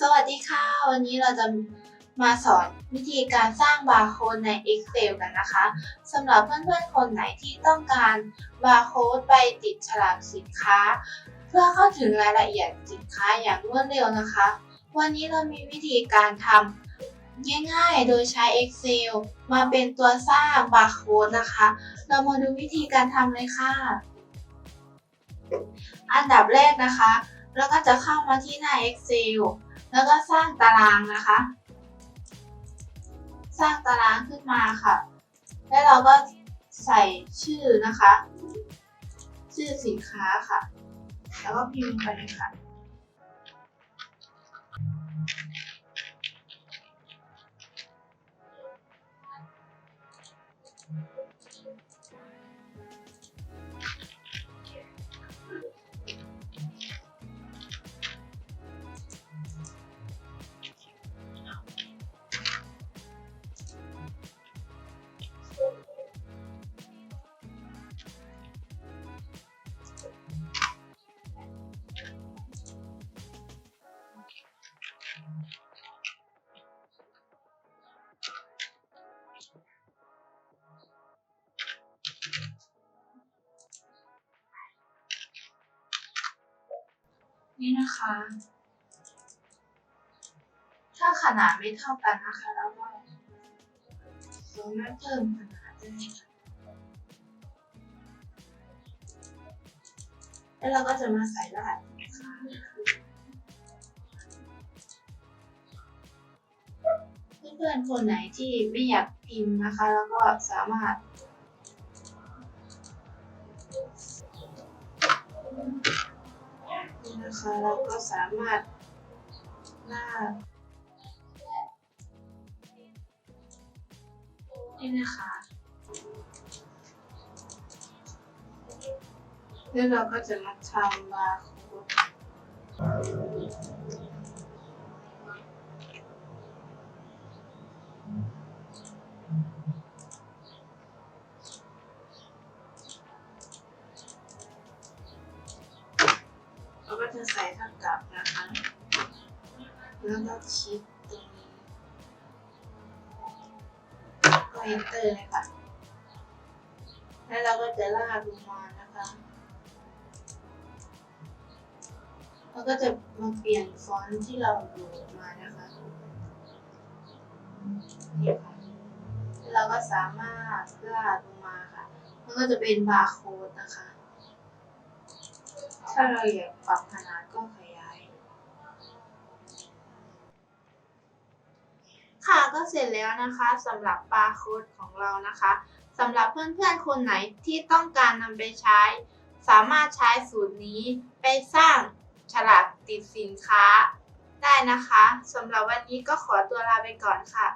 สวัสดีค่ะ วันนี้เราจะมาสอนวิธีการสร้างบาร์โค้ดใน Excel กันนะคะสำหรับเพื่อนๆ คนไหนที่ต้องการบาร์โค้ดไปติดฉลากสินค้า เพื่อเข้าถึงรายละเอียดสินค้าอย่างรวดเร็วนะคะ วันนี้เรามีวิธีการทำง่ายๆ โดยใช้ Excel มาเป็นตัวสร้างบาร์โค้ดนะคะ เรามาดูวิธีการทำเลยค่ะ อันดับแรกนะคะแล้วก็จะเข้ามาที่หน้า Excel แล้วก็สร้างตารางนะคะ สร้างตารางขึ้นมาค่ะ แล้วเราก็ใส่ชื่อนะคะ ชื่อสินค้าค่ะ แล้วก็พิมพ์ไปค่ะ นี่นะคะ ถ้าขนาดไม่เท่ากันนะคะแล้วก็สามารถเพิ่มขนาดได้ค่ะแล้วเราก็จะมาใส่รหัสสินค้าเพื่อนๆคนไหนที่ไม่อยากพิมพ์นะคะ แล้วก็สามารถ นะคะเราก็สามารถลากนี่นะคะแล้วเราก็จะมาทำบาร์โค้ด จะใส่เท่ากับนะคะ แล้วก็คลิกตรงนี้ก็ enter เลยค่ะ แล้วเราก็จะลากลงมานะคะแล้วก็จะมาเปลี่ยนฟอนต์ที่เราโหลดมานะคะนี่ค่ะแล้วเราก็สามารถลากลงมาค่ะ มันก็จะเป็นบาร์โค้ดนะคะ ถ้าเราอยากปรับขนาดก็ขยาย ค่ะก็เสร็จแล้วนะคะสำหรับบาร์โค้ดของเรานะคะสำหรับเพื่อนๆคนไหนที่ต้องการนำไปใช้ สามารถใช้สูตรนี้ไปสร้างฉลากติดสินค้าได้นะคะสำหรับวันนี้ก็ขอตัวลาไปก่อนค่ะ